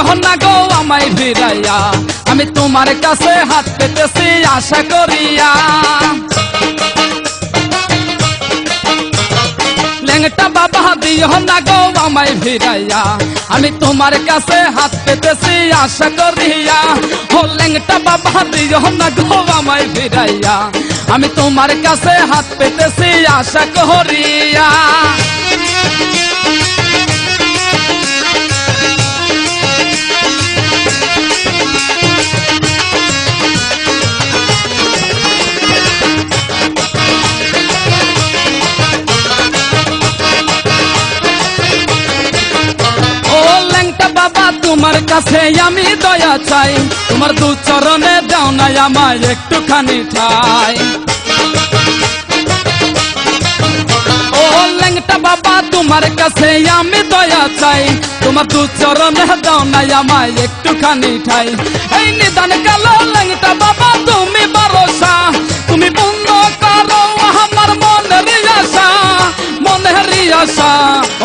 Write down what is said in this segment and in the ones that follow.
দিও না গো আমায় ফিরাইয়া, আমি তোমার কাছে হাত পেতেছি আশা করিয়া। ল্যাংটা বাবা দিও না গো আমায় ফিরাইয়া, আমি তোমার কাছে হাত পেতেছি আশা করিয়া। ও ল্যাংটা বাবা দিও না গো আমায় ফিরাইয়া, আমি তোমার কাছে হাত পেতেছি আশা করিয়া। কাছে আমি দয়া চাই। তোমার দু চরণে দাও না আমায় একটুখানি ঠাই। ও ল্যাংটা বাবা, তোমার কাছে আমি দয়া চাই। তোমার দু চরণে দাও না আমায় একটুখানি ঠাই। এই নিদান কালো ল্যাংটা বাবা, তুমি ভরসা। তুমি বন্ধ করো আমার মনের আশা মনের আশা।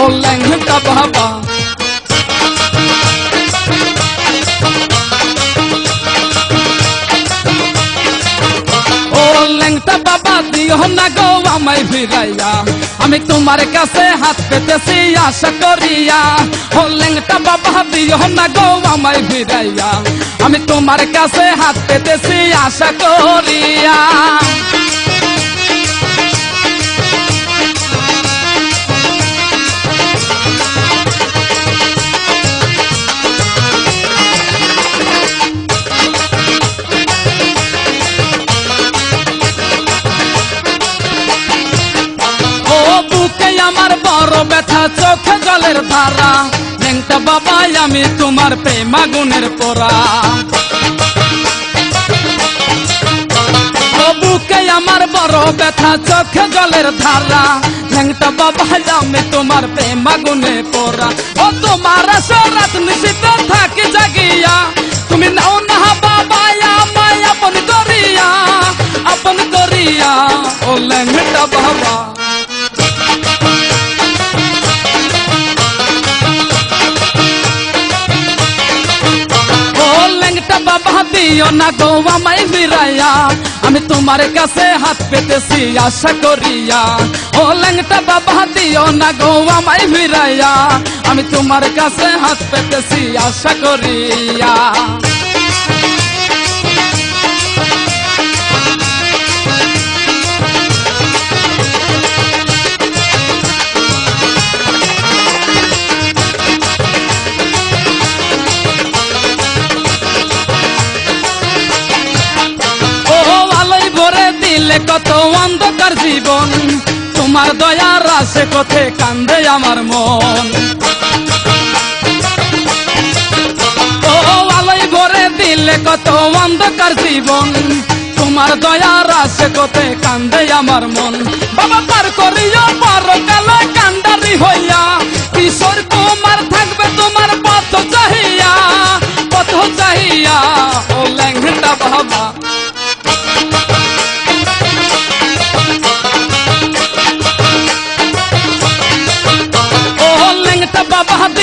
ও ল্যাংটা বাবা। দিও না গো আমায় ফিরাইয়া, আমি তোমার কাছে হাত পেতেছি আশা করিয়া। ও ল্যাংটা বাবা দিও না গো, আমায় ফিরাইয়া, আমি তোমার কাছে হাত পেতেছি আশা করিয়া। ল্যাংটা বাবা আমি তোমার প্রেমাগুনের ও বুকে আমার বড় ব্যথা চোখে জলের ধারা। ল্যাংটা বাবা আমি তোমার প্রেমাগুনে পোড়া। ও তোমার সরাত নিশিত থাকি জাগিয়া। তুমি নাও না বাবা আমায় আপন করিয়া আপন করিয়া। ও ল্যাংটা বাবা। বাবা দিও না গো আমায় ফিরাইয়া। আমি তোমার কাছে হাত পেতেছি, আশা করিয়া। ও ল্যাংটা বাবা, দিও না গো আমায় ফিরাইয়া। আমি তোমার কাছে হাত পেতেছি, আশা করিয়া। ভরে কত অন্ধকার জীবন। তোমার দয়ার আসে পথে কান্দে আমার মন। ও আলোয় ভরে দিলে কত অন্ধকার জীবন। তোমার দয়ার আসে পথে কান্দে আমার মন। বাবা, পার করিও পার কালে কান্দারি হইয়া। কিশোর তোমার থাকবে তোমার পথ চাহিয়া। পথ চাহিয়া, ও ল্যাংটা বাবা।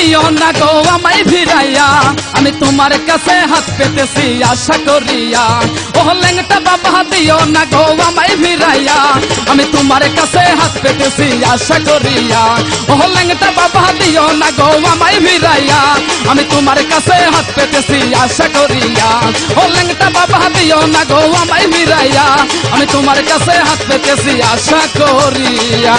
দিও না গো আমায় ফিরাইয়া। আমি তোমার কাছে হাত পেতেছি, আশা করিয়া। ও ল্যাংটা বাবা, দিও না গো আমায় ফিরাইয়া। আমি তোমার কাছে হাত পেতেছি, আশা করিয়া। ও ল্যাংটা বাবা, দিও না গো আমায় ফিরাইয়া। আমি তোমার কাছে হাত পেতেছি, আশা করিয়া। ও ল্যাংটা বাবা, দিও না গো আমায় ফিরাইয়া। আমি তোমার কাছে হাত পেতেছি, আশা করিয়া।